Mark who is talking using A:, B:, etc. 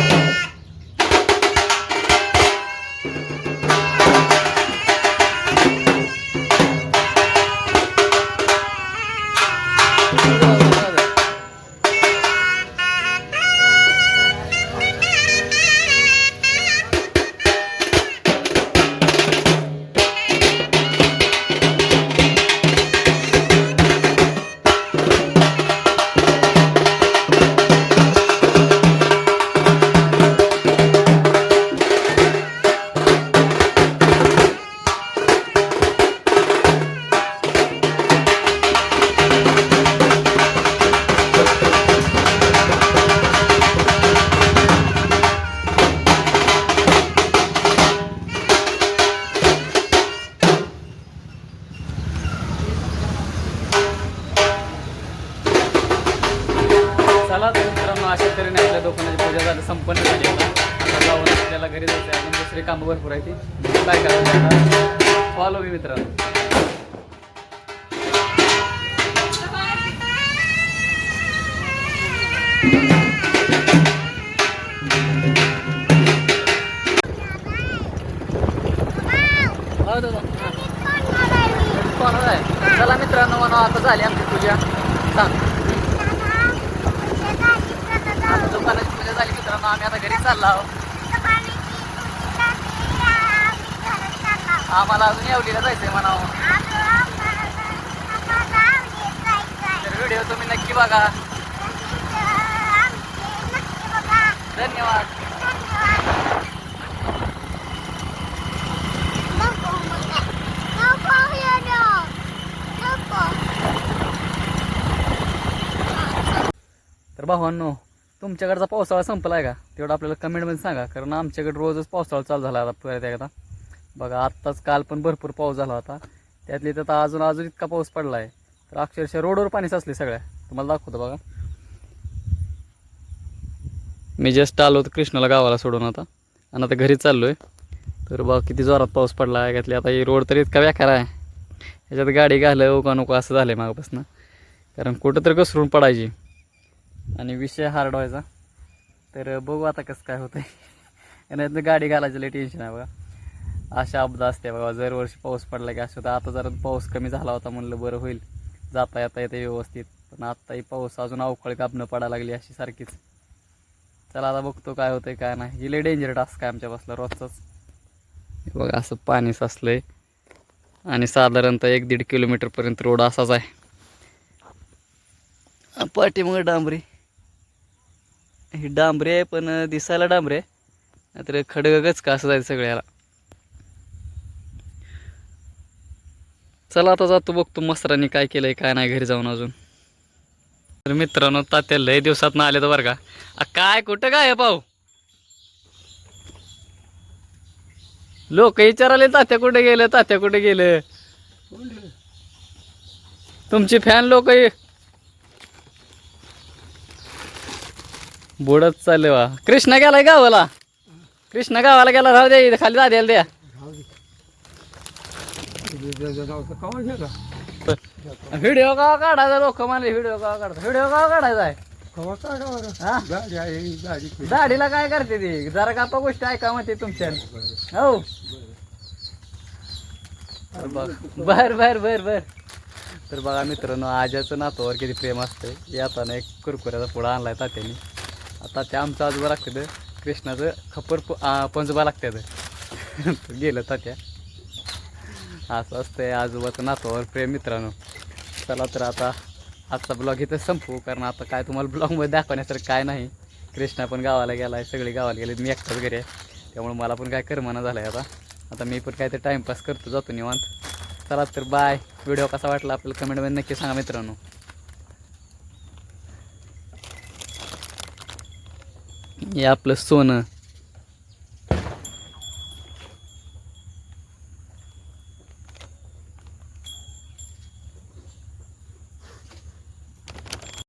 A: चला अशा तऱ्हेने आपल्या दुकानाची पूजा झाली संपन्न झाली आता. जाऊन आपल्याला घरी जायचं आहे अजून दुसरी कामं भरपूर आहे ती. काय करायचं फॉलो मी मित्रांनो? चला मित्रांनो म्हणा आता झाली आमची पूजा. सांग आता दुकानाची पूजा झाली मित्रांनो आम्ही हो. आम्हाला अजून येवलीला जायचंय म्हणावं. तर व्हिडिओ तुम्ही नक्की बघा. धन्यवाद. तर भावांनो तुमच्याकडचा पावसाळा संपला आहे का? तेवढं आपल्याला कमेंटमध्ये सांगा. कारण आमच्याकडे रोजच पावसाळा चालू झाला आता परत एकदा. बघा आत्ताच काल पण भरपूर पाऊस झाला होता. त्यातली तर आता अजून अजून इतका पाऊस पडला आहे तर अक्षरशः रोडवर पाणी साचले सगळ्या. तुम्हाला दाखवतो बघा. मी जस्ट आलो होतो कृष्णाला गावाला सोडून आता. आणि आता घरी चाललो आहे तर बघा किती जोरात पाऊस पडला आहे घातली आता ही रोड तर इतका व्याकार आहे. ह्याच्यात गाडी घालं उका नको असं झालं आहे मागापासून. कारण कुठं तर घसरून पडायची. आणि विषय हार्ड व्हायचा. तर बघू आता कसं काय होतं आहे नाही गाडी घालायचं लई टेन्शन आहे बघा. अशा अपदा असते बघा. जर वर्षी पाऊस पडला की असं होतं आता जरा पाऊस कमी झाला होता म्हणलं बरं होईल. जाता येता येते व्यवस्थित. पण आत्ताही पाऊस अजून अवकाळी कापणं पडायला लागली अशी सारखीच. चला आता बघतो काय होतंय काय नाही. ही लई डेंजर टास्क आहे आमच्या बसला रोजचाच बघा असं पाणी साचलंय. आणि साधारणतः एक दीड किलोमीटरपर्यंत रोड असाच आहे. पाठीमागं डांबरी. ही डांबरी आहे पण दिसायला डांबरे आहे. नाहीतर खडगच का असं जायचं सगळ्याला. चला आता जातो बघतो मस्तरांनी काय केलंय काय नाही घरी जाऊन अजून. तर मित्रांनो तात्या लय दिवसात ना आले तर बरं का. काय कुठं काय भाऊ पाहू? लोक विचाराले तात्या कुठे गेले तात्या कुठे गेले? तुमची फॅन लोक बुडत चालले वा कृष्णा गेलाय गावाला. कृष्णा गावाला गेला राहू द्या इथं खाली दाद्याला द्या. व्हिडिओ का काढायचा लोक मला व्हिडिओ का काढता व्हिडिओ का काढायचा आहे. हा? दाढीला काय करते ती? जरा गप्पा गोष्टी ऐका म्हणते तुमच्या. हो. तर बघ बर बर बर बर. तर बघा मित्रांनो आजाचं नातोवर किती प्रेम असतं येताना एक कुरकुऱ्याचा पुढा आणलाय तात्याने. आता ते आमचं आजोबा लागतं कृष्णाचं खप्पर प- पंजोबा लागतात गेलं तात्या असं असतंय आजोबाचं नातवावर प्रेम मित्रांनो. चला तर आता आजचा ब्लॉग इथं संपू कारण आता काय तुम्हाला ब्लॉगमध्ये दाखवण्यासारखं काय नाही. कृष्णा पण गावाला गेला आहे सगळे गावाला गेले मी एकटाच घरी आहे. त्यामुळे मला पण काय करमाना झालं आहे आता. आता मी पण काय ते टाईमपास करतो जातो निवांत. चला तर बाय व्हिडिओ कसा वाटला आपल्याला कमेंटमध्ये नक्की सांगा मित्रांनो. हे आपलं सोनं.